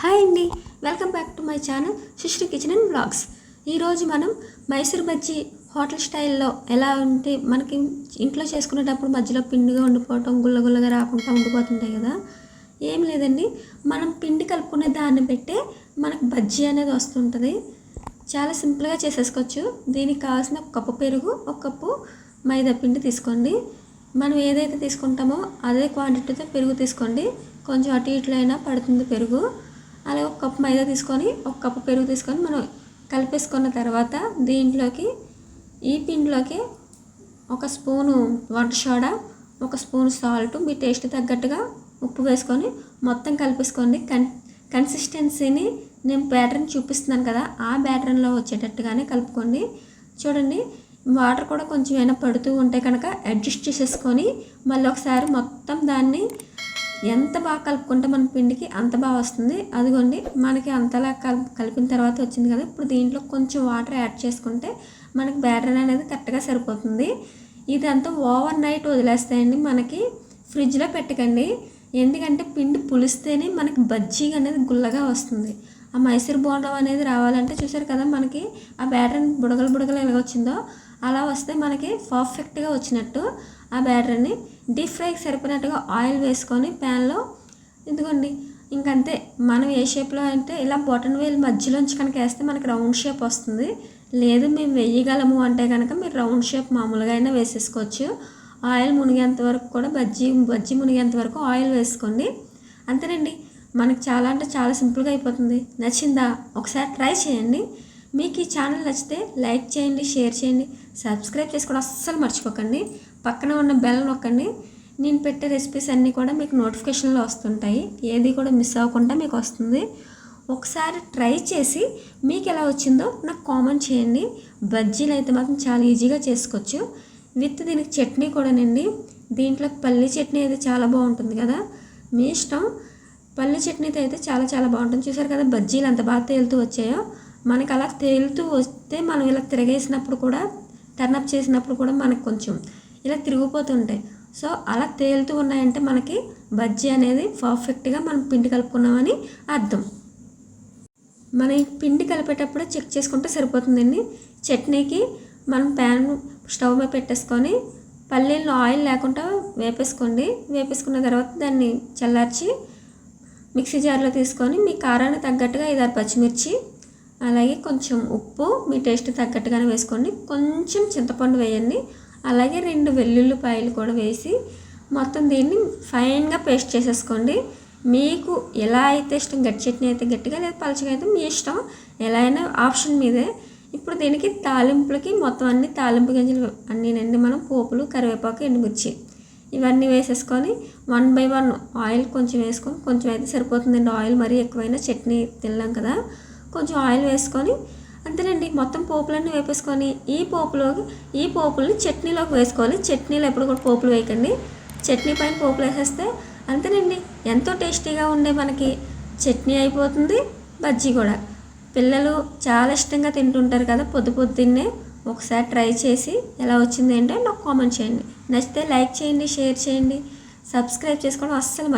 Hi అండి. Welcome back to my channel Sushri kitchen and blogs. ఈరోజు మనం Mysore bajji hotel స్టైల్లో ఎలా ఉంటే మనకి ఇంట్లో చేసుకునేటప్పుడు మధ్యలో పిండిగా ఉండిపోవటం గుల్లగుల్లగా రాకుండా ఉండిపోతుంటాయి కదా. ఏం లేదండి. మనం పిండి కలుపుకునే దాన్ని పెట్టే మనకు బజ్జీ అనేది వస్తుంటుంది. చాలా సింపుల్గా చేసేసుకోవచ్చు. దీనికి కావాల్సిన ఒక కప్పు పెరుగు ఒక కప్పు మైదా పిండి తీసుకోండి. మనం ఏదైతే తీసుకుంటామో అదే క్వాంటిటీతో పెరుగు తీసుకోండి. కొంచెం అటు ఇట్లైనా అయినా పడుతుంది పెరుగు. అలాగే ఒక కప్పు మైదా తీసుకొని ఒక కప్పు పెరుగు తీసుకొని మనం కలిపేసుకున్న తర్వాత దీంట్లోకి ఈ పిండిలోకి ఒక స్పూను వంట సోడా ఒక స్పూన్ సాల్ట్ మీ టేస్ట్ తగ్గట్టుగా ఉప్పు వేసుకొని మొత్తం కలిపేసుకోండి. కన్ కన్సిస్టెన్సీని నేను ప్యాటర్న్ చూపిస్తున్నాను కదా ఆ ప్యాటర్న్లో వచ్చేటట్టుగానే కలుపుకోండి. చూడండి వాటర్ కూడా కొంచెం ఏమైనా పడుతూ ఉంటే కనుక అడ్జస్ట్ చేసేసుకొని మళ్ళీ ఒకసారి మొత్తం దాన్ని ఎంత బాగా కలుపుకుంటే మన పిండికి అంత బాగా వస్తుంది. అదిగోండి మనకి అంతలా కలిపి కలిపిన తర్వాత వచ్చింది కదా ఇప్పుడు దీంట్లో కొంచెం వాటర్ యాడ్ చేసుకుంటే మనకి బ్యాటర్ అనేది కరెక్ట్గా సరిపోతుంది. ఇదంతా ఓవర్ నైట్ వదిలేస్తాయండి మనకి ఫ్రిడ్జ్లో పెట్టకండి. ఎందుకంటే పిండి పులిస్తేనే మనకి బజ్జీ అనేది గుల్లగా వస్తుంది. ఆ మైసూర్ బోండం అనేది రావాలంటే చూసారు కదా మనకి ఆ బ్యాటర్ బుడగలు బుడగలు ఎలా వచ్చిందో అలా వస్తే మనకి పర్ఫెక్ట్గా వచ్చినట్టు ఆ బ్యాటర్ని డీప్ ఫ్రైకి సరిపోయినట్టుగా ఆయిల్ వేసుకొని ప్యాన్లో ఇదిగోండి. ఇంకంతే. మనం ఏ షేప్లో అంటే ఇలా బొటన్ వేలు మధ్యలోంచి కనుక వేస్తే మనకి రౌండ్ షేప్ వస్తుంది. లేదు మేము వేయగలము అంటే కనుక మీరు రౌండ్ షేప్ మామూలుగా అయినా వేసేసుకోవచ్చు. ఆయిల్ మునిగేంత వరకు కూడా బజ్జీ బజ్జీ మునిగేంత వరకు ఆయిల్ వేసుకోండి. అంతేనండి. మనకి చాలా అంటే చాలా సింపుల్గా అయిపోతుంది. నచ్చిందా? ఒకసారి ట్రై చేయండి. మీకు ఈ ఛానల్ నచ్చితే లైక్ చేయండి షేర్ చేయండి. సబ్స్క్రైబ్ చేసుకోవడం అస్సలు మర్చిపోకండి. పక్కన ఉన్న బెల్ నొక్కండి. నేను పెట్టే రెసిపీస్ అన్నీ కూడా మీకు నోటిఫికేషన్లో వస్తుంటాయి. ఏది కూడా మిస్ అవ్వకుండా మీకు వస్తుంది. ఒకసారి ట్రై చేసి మీకు ఎలా వచ్చిందో నాకు కామెంట్ చేయండి. బజ్జీలు అయితే మాత్రం చాలా ఈజీగా చేసుకోవచ్చు. విత్ దీనికి చట్నీ కూడానండి. దీంట్లో పల్లి చట్నీ అయితే చాలా బాగుంటుంది కదా. మీ ఇష్టం? పల్లి చట్నీతో అయితే చాలా చాలా బాగుంటుంది. చూసారు కదా బజ్జీలు ఎంత బాగా తేలుతూ వచ్చాయో? మనకు అలా తేలుతూ వస్తే మనం ఇలా తిరగేసినప్పుడు కూడా టర్నప్ చేసినప్పుడు కూడా మనకు కొంచెం ఇలా తిరిగిపోతుంటాయి. సో అలా తేలుతూ ఉన్నాయంటే మనకి బజ్జీ అనేది పర్ఫెక్ట్గా మనం పిండి కలుపుకున్నామని అర్థం. మన ఈ పిండి కలిపేటప్పుడు చెక్ చేసుకుంటే సరిపోతుందండి. చట్నీకి మనం ప్యాన్ స్టవ్ మీద పెట్టేసుకొని పల్లీలు ఆయిల్ లేకుండా వేపేసుకోండి. వేపేసుకున్న తర్వాత దాన్ని చల్లార్చి మిక్సీ జార్లో తీసుకొని మీ కారానికి తగ్గట్టుగా ఐదారు పచ్చిమిర్చి అలాగే కొంచెం ఉప్పు మీ టేస్ట్ తగ్గట్టుగానే వేసుకోండి. కొంచెం చింతపండు వేయండి. అలాగే రెండు వెల్లుల్లిపాయలు కూడా వేసి మొత్తం దీన్ని ఫైన్గా పేస్ట్ చేసేసుకోండి. మీకు ఎలా అయితే ఇష్టం గట్టి చట్నీ అయితే గట్టిగా లేదా పలచగా అయితే మీ ఇష్టం ఎలా అయినా ఆప్షన్ మీదే. ఇప్పుడు దీనికి తాలింపులకి మొత్తం అన్ని తాలింపు గింజలు అన్నీనండి మనం పోపులు కరివేపాకు ఎండుమిర్చి ఇవన్నీ వేసేసుకొని వన్ బై వన్ ఆయిల్ కొంచెం వేసుకొని కొంచెం అయితే సరిపోతుందండి ఆయిల్ మరీ ఎక్కువైనా చట్నీ తినలేం కదా. కొంచెం ఆయిల్ వేసుకొని అంతేనండి మొత్తం పోపులన్నీ వేపేసుకొని ఈ పోపులోకి ఈ పోపుల్ని చట్నీలోకి వేసుకోవాలి. చట్నీలో ఎప్పుడు కూడా పోపులు వేయకండి. చట్నీ పైన పోపులు వేసేస్తే అంతేనండి ఎంతో టేస్టీగా ఉండే మనకి చట్నీ అయిపోతుంది బజ్జీ కూడా. పిల్లలు చాలా ఇష్టంగా తింటుంటారు కదా పొద్దు పొద్దున్నే ఒకసారి ట్రై చేసి ఎలా వచ్చింది ఏంటో నాకు కామెంట్ చేయండి. నచ్చితే లైక్ చేయండి షేర్ చేయండి సబ్స్క్రైబ్ చేసుకోవడం అస్సలు